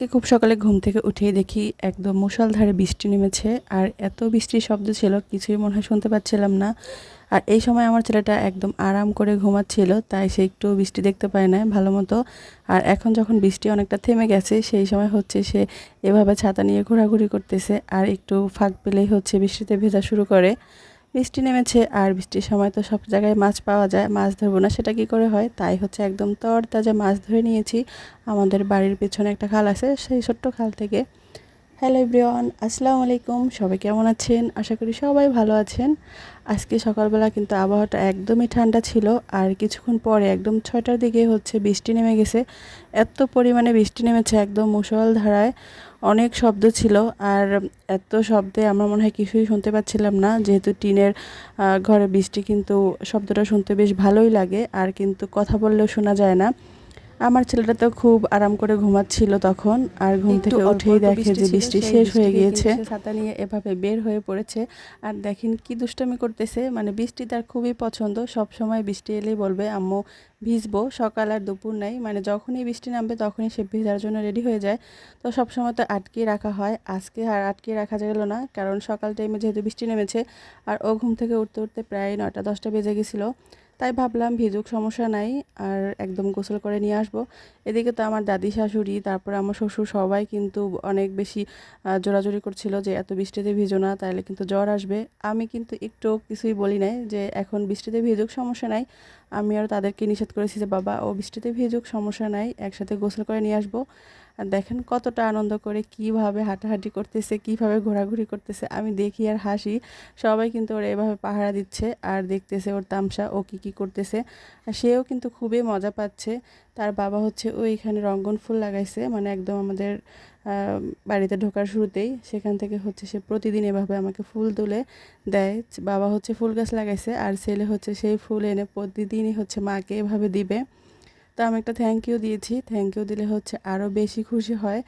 খুব সকালে ঘুম থেকে উঠেই দেখি একদম মুষলধারে বৃষ্টি নেমেছে আর এত বৃষ্টির শব্দ ছিল, কিছুই মনে হয় শুনতে পাচ্ছিলাম না। আর এই সময় আমার ছেলেটা একদম আরাম করে ঘুমাচ্ছিল, তাই সে একটু বৃষ্টি দেখতে পায় না ভালো মতো। আর এখন যখন বৃষ্টি অনেকটা থেমে গেছে, সেই সময় হচ্ছে সে এভাবে ছাতা নিয়ে ঘোরাঘুরি করতেছে আর একটু ফাঁক পেলেই হচ্ছে বৃষ্টিতে ভেজা শুরু করে। বৃষ্টি নেমেছে আর বৃষ্টির সময় তো সব জায়গায় মাছ পাওয়া যায়, মাছ ধরবো না, সেটা কি করে হয়? তাই হচ্ছে একদম তর তাজা মাছ ধরে নিয়েছি। আমাদের বাড়ির পেছনে একটা খাল আছে, সেই ছোট্ট খাল থেকে। হ্যালো এভরিওয়ান, আসসালামু আলাইকুম, সবাই কেমন আছেন? আশা করি সবাই ভালো আছেন। আজকে সকালবেলা কিন্তু আবহাওয়াটা একদমই ঠান্ডা ছিল, আর কিছুক্ষণ পরে একদম ছয়টার দিকে হচ্ছে বৃষ্টি নেমে গেছে। এত পরিমাণে বৃষ্টি নেমেছে একদম মুসল ধারায় অনেক শব্দ ছিল আর এত শব্দে আমরা মনে হয় কিছুই শুনতে পাচ্ছিলাম না। যেহেতু টিনের ঘরে বৃষ্টি কিন্তু শব্দটা শুনতে বেশ ভালোই লাগে, আর কিন্তু কথা বললেও শোনা যায় না। আমার ছেলেটা তো খুব আরাম করে ঘুমাচ্ছিল তখন আর ঘুম থেকে উঠেই দেখে যে বৃষ্টি শেষ হয়ে গিয়েছে। ছাতা নিয়ে এভাবে বের হয়ে পড়েছে। আর দেখেন কি দুষ্টামি করতেছে মানে বৃষ্টি তার খুবই পছন্দ সব সময় বৃষ্টি এলেই বলবে আম্মু ভিজবো সকাল আর দুপুর নাই। মানে যখনই বৃষ্টি নামবে তখনই সে ভিজার জন্য রেডি হয়ে যায়। তো সব সময় তো আটকে রাখা হয় আজকে আর আটকে রাখা গেল না কারণ সকাল টাইমে যেহেতু বৃষ্টি নেমেছে আর ও ঘুম থেকে উঠতে উঠতে প্রায় নয়টা দশটা বেজে গেছিল। তাই ভাবলাম ভিজুক সমস্যা নাই আর একদম গোসল করে নিয়ে আসব। এদিকে তো আমার দাদি শাশুড়ি, তারপর আমার শ্বশুর সবাই কিন্তু অনেক বেশি জোরাজোরি করছিল যে এত বৃষ্টিতে ভিজো না তাহলে কিন্তু জ্বর আসবে। আমি কিন্তু একটু কিছুই বলি নাই যে এখন বৃষ্টিতে ভিজুক সমস্যা নাই। আমি আর তাদেরকে নিষেধ করেছি যে, বাবা ও বৃষ্টিতে ভিজুক, সমস্যা নাই, একসাথে গোসল করে নিয়ে আসব। আর দেখেন কতটা আনন্দ করে কীভাবে হাঁটাহাঁটি করতেছে, কীভাবে ঘোরাঘুরি করতেছে। আমি দেখি আর হাসি। সবাই কিন্তু ওরা এভাবে পাহারা দিচ্ছে আর দেখতেছে ওর তামসা, ও কি কি করতেছে। আর সেও কিন্তু খুবই মজা পাচ্ছে। তার বাবা হচ্ছে ওইখানে রঙ্গন ফুল লাগাইছে। মানে একদম আমাদের বাড়িতে ঢোকার শুরুতেই সেখান থেকে হচ্ছে সে প্রতিদিন এভাবে আমাকে ফুল তুলে দেয়। বাবা হচ্ছে ফুল গাছ লাগাইছে আর ছেলে হচ্ছে সেই ফুল এনে প্রতিদিনই হচ্ছে মাকে এভাবে দিবে। তো আমি একটা থ্যাংক ইউ দিয়েছি। থ্যাংক ইউ দিলে হচ্ছে আরও বেশি খুশি হয়।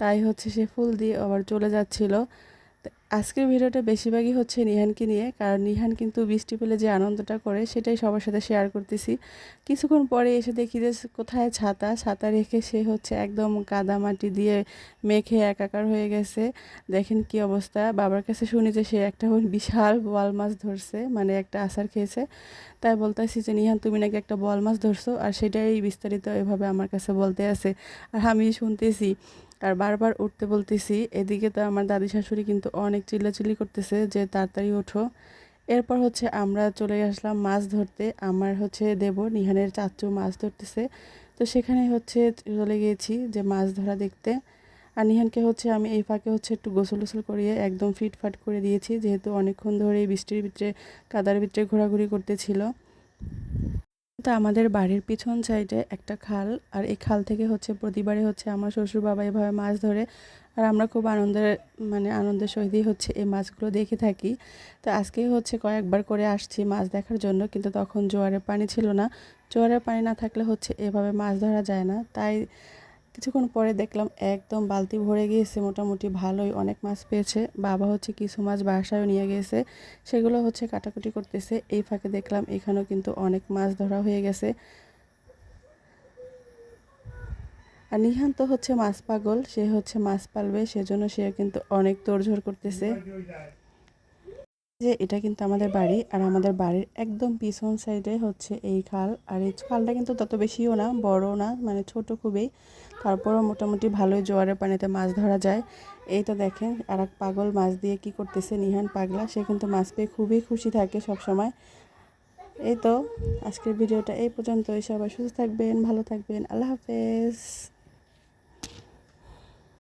তাই হচ্ছে সে ফুল দিয়ে আবার চলে যাচ্ছিল। আজকের ভিডিওটা বেশিরভাগই হচ্ছে নিহানকে নিয়ে, কারণ নিহান কিন্তু বৃষ্টি পেলে যে আনন্দটা করে সেটাই সবার সাথে শেয়ার করতেছি। কিছুক্ষণ পরে এসে দেখি যে কোথায় ছাতা ছাতা রেখে সে হচ্ছে একদম কাদা মাটি দিয়ে মেখে একাকার হয়ে গেছে। দেখেন কি অবস্থা। বাবার কাছে শুনি যে সে একটা বিশাল বোয়াল মাছ ধরছে মানে একটা আচার খেয়েছে। তাই বলতেছি যে, নিহান, তুমি নাকি একটা বল মাছ ধরছো? আর সেটাই বিস্তারিত এভাবে আমার কাছে বলতে আছে। আর আমি শুনতেছি আর বারবার উঠতে বলতেছি, এদিকে তো আমার দাদি শাশুড়ি কিন্তু অনেক চিল্লাচিল্লি করতেছে যে তাড়াতাড়ি ওঠো। এরপর হচ্ছে আমরা চলে আসলাম মাছ ধরতে, আমার হচ্ছে দেব, নিহানের চাচু মাছ ধরতেছে। তো সেখানে হচ্ছে চলে গিয়েছি যে মাছ ধরা দেখতে। আর নিহানকে হচ্ছে আমি এই ফাঁকে হচ্ছে একটু গোসল গোসল করিয়ে একদম ফিটফাট করে দিয়েছি, যেহেতু অনেকক্ষণ ধরে বৃষ্টির ভিতরে, কাদার ভিতরে ঘোরাঘুরি করতেছিল। তো আমাদের বাড়ির পিছন সাইডে একটা খাল, আর এই খাল থেকে হচ্ছে প্রতিবারে হচ্ছে আমার শ্বশুর বাবা এভাবে মাছ ধরে, আর আমরা খুব আনন্দের মানে আনন্দের সহিতই হচ্ছে এই মাছগুলো দেখে থাকি। তো আজকে হচ্ছে কয়েকবার করে আসছি মাছ দেখার জন্য, কিন্তু তখন জোয়ারের পানি ছিল না। জোয়ারের পানি না থাকলে হচ্ছে এভাবে মাছ ধরা যায় না। তাই কিছুক্ষণ পরে দেখলাম একদম বালতি ভরে গিয়েছে, মোটামুটি ভালোই। অনেক মাছ পেয়েছে। বাবা হচ্ছে কিছু মাছ বাসায় নিয়ে গেছে। সেগুলো হচ্ছে কাটাকুটি করতেছে। এই ফাঁকে দেখলাম এখানেও কিন্তু অনেক মাছ ধরা হয়ে গেছে। আর নিহান তো হচ্ছে মাছ পাগল। সে হচ্ছে মাছ পালবে, সেজন্য সে কিন্তু অনেক তোড়ঝোড় করতেছে। যে এটা কিন্তু আমাদের বাড়ি আর আমাদের বাড়ির একদম পিছন সাইডে হচ্ছে এই খাল। আর এই খালটা কিন্তু তত বেশিও না বড় না মানে ছোট খুবই। তারপরও মোটামুটি ভালোই জোয়ারের পানিতে মাছ ধরা যায়। এই তো দেখেন আর এক পাগল মাছ দিয়ে কি করতেছে নিহান পাগলা। সে কিন্তু মাছ পেয়ে খুবই খুশি থাকে সব সময় এই তো আজকের ভিডিওটা এই পর্যন্তই। সবাই সুস্থ থাকবেন, ভালো থাকবেন। আল্লাহ হাফেজ।